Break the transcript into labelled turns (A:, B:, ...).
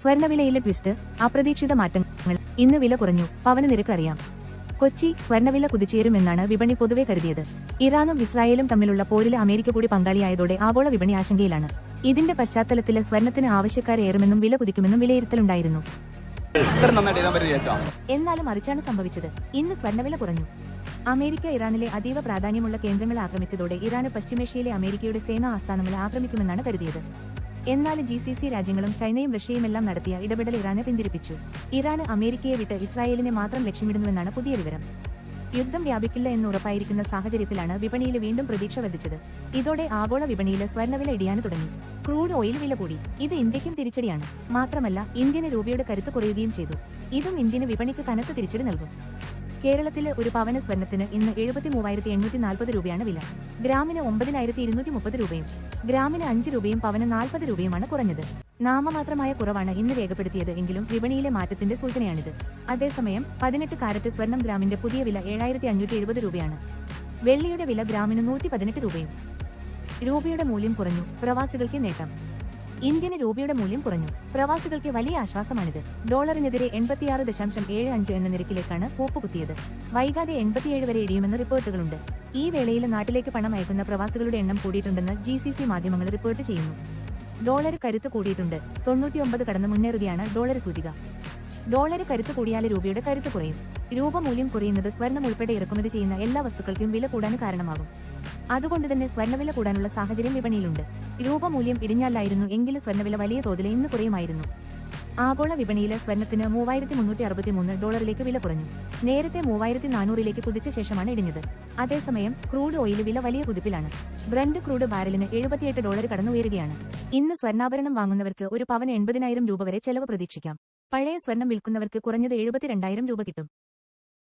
A: സ്വർണവിലയിലെ twist അപ്രതീക്ഷിത മാറ്റങ്ങൾ ഇന്ന് വില കുറഞ്ഞു പവന നിരക്ക് അറിയാം കൊച്ചി സ്വർണവില കുതിച്ചുയരുമെന്നാണ് വിപണി പൊതുവെ കരുതിയത്. ഇറാനും ഇസ്രായേലും തമ്മിലുള്ള പോരിൽ അമേരിക്ക കൂടി പങ്കാളിയായതോടെ ആഗോള വിപണി ആശങ്കയിലാണ്. ഇതിന്റെ പശ്ചാത്തലത്തിൽ സ്വർണത്തിന് ആവശ്യക്കാരേറുമെന്നും വില കുതിക്കുമെന്നും വിലയിരുത്തലുണ്ടായിരുന്നു. എന്നാലും മറിച്ചാണ് സംഭവിച്ചത്. ഇന്ന് സ്വർണവില കുറഞ്ഞു. അമേരിക്ക ഇറാനിലെ അതീവ പ്രാധാന്യമുള്ള കേന്ദ്രങ്ങൾ ആക്രമിച്ചതോടെ ഇറാന് പശ്ചിമേഷ്യയിലെ അമേരിക്കയുടെ സേനാ ആസ്ഥാനങ്ങളെ ആക്രമിക്കുമെന്നാണ് കരുതിയത്. എന്നാൽ ജി സി സി രാജ്യങ്ങളും ചൈനയും റഷ്യയുമെല്ലാം നടത്തിയ ഇടപെടൽ ഇറാനെ പിന്തിരിപ്പിച്ചു. ഇറാന് അമേരിക്കയെ വിട്ട് ഇസ്രായേലിനെ മാത്രം ലക്ഷ്യമിടുന്നുവെന്നാണ് പുതിയ വിവരം. യുദ്ധം വ്യാപിക്കില്ല എന്ന് ഉറപ്പായിരിക്കുന്ന സാഹചര്യത്തിലാണ് വിപണിയിൽ വീണ്ടും പ്രതീക്ഷ വർദ്ധിച്ചത്. ഇതോടെ ആഗോള വിപണിയിൽ സ്വർണവില ഇടിയാൻ തുടങ്ങി. ക്രൂഡ് ഓയിൽ വില കൂടി. ഇത് ഇന്ത്യക്കും തിരിച്ചടിയാണ്. മാത്രമല്ല ഇന്ത്യന് രൂപയുടെ കരുത്ത് കുറയുകയും ചെയ്തു. ഇതും ഇന്ത്യന് വിപണിക്ക് കനത്ത തിരിച്ചടി നൽകും. കേരളത്തിലെ ഒരു പവന സ്വർണത്തിന് ഇന്ന് എഴുപത്തി മൂവായിരത്തി എണ്ണൂറ്റി നാൽപ്പത് രൂപയാണ് വില. ഗ്രാമിന് ഒമ്പതിനായിരത്തി ഇരുന്നൂറ്റി മുപ്പത് രൂപയും ഗ്രാമിന് അഞ്ച് രൂപയും പവന് നാൽപ്പത് രൂപയുമാണ് കുറഞ്ഞത്. നാമമാത്രമായ കുറവാണ് ഇന്ന് രേഖപ്പെടുത്തിയത് എങ്കിലും വിപണിയിലെ മാറ്റത്തിന്റെ സൂചനയാണിത്. അതേസമയം പതിനെട്ട് കാരറ്റ് സ്വർണം ഗ്രാമിന്റെ പുതിയ വില ഏഴായിരത്തി അഞ്ഞൂറ്റി എഴുപത് രൂപയാണ്. വെള്ളിയുടെ വില ഗ്രാമിന് നൂറ്റി പതിനെട്ട് രൂപയും. രൂപയുടെ മൂല്യം കുറഞ്ഞു. പ്രവാസികൾക്ക് നേട്ടം. ഇന്ത്യന് രൂപയുടെ മൂല്യം കുറഞ്ഞു. പ്രവാസികൾക്ക് വലിയ ആശ്വാസമാണിത്. ഡോളറിനെതിരെ എൺപത്തിയാറ് ദശാംശം ഏഴ് അഞ്ച് എന്ന നിരക്കിലേക്കാണ് പോപ്പ് കുത്തിയത്. വൈകാതെ എൺപത്തിയേഴ് വരെ ഇടിയുമെന്ന് റിപ്പോർട്ടുകളുണ്ട്. ഈ വേളയിൽ നാട്ടിലേക്ക് പണം അയക്കുന്ന പ്രവാസികളുടെ എണ്ണം കൂടിയിട്ടുണ്ടെന്ന് ജി സി സി മാധ്യമങ്ങൾ റിപ്പോർട്ട് ചെയ്യുന്നു. ഡോളർ കരുത്ത് കൂടിയിട്ടുണ്ട്. തൊണ്ണൂറ്റിയൊമ്പത് കടന്ന് മുന്നേറുകയാണ് ഡോളർ സൂചിക. ഡോളർ കരുത്ത് കൂടിയാൽ രൂപയുടെ കരുത്ത് കുറയും. രൂപ മൂല്യം കുറയുന്നത് സ്വർണം ഉൾപ്പെടെ ഇറക്കുമതി ചെയ്യുന്ന എല്ലാ വസ്തുക്കൾക്കും വില കൂടാൻ കാരണമാകും. അതുകൊണ്ട് തന്നെ സ്വർണവില കൂടാനുള്ള സാഹചര്യം വിപണിയിലുണ്ട്. രൂപമൂല്യം ഇടിഞ്ഞാലായിരുന്നു എങ്കിലും സ്വർണവില വലിയ തോതിൽ ഇന്ന് കുറയുമായിരുന്നു. ആഗോള വിപണിയിലെ സ്വർണത്തിന് മൂവായിരത്തി മുന്നൂറ്റി അറുപത്തി മൂന്ന് ഡോളറിലേക്ക് വില കുറഞ്ഞു. നേരത്തെ മൂവായിരത്തി നാനൂറിലേക്ക് കുതിച്ച ശേഷമാണ് ഇടിഞ്ഞത്. അതേസമയം ക്രൂഡ് ഓയിൽ വില വലിയ കുതിപ്പിലാണ്. ബ്രണ്ട് ക്രൂഡ് ബാരലിന് എഴുപത്തിയെട്ട് ഡോളർ കടന്നുയരുകയാണ്. ഇന്ന് സ്വർണാഭരണം വാങ്ങുന്നവർക്ക് ഒരു പവൻ എൺപതിനായിരം രൂപ വരെ ചെലവ് പ്രതീക്ഷിക്കാം. പഴയ സ്വർണം വിൽക്കുന്നവർക്ക് കുറഞ്ഞത് എഴുപത്തിരണ്ടായിരം രൂപ കിട്ടും.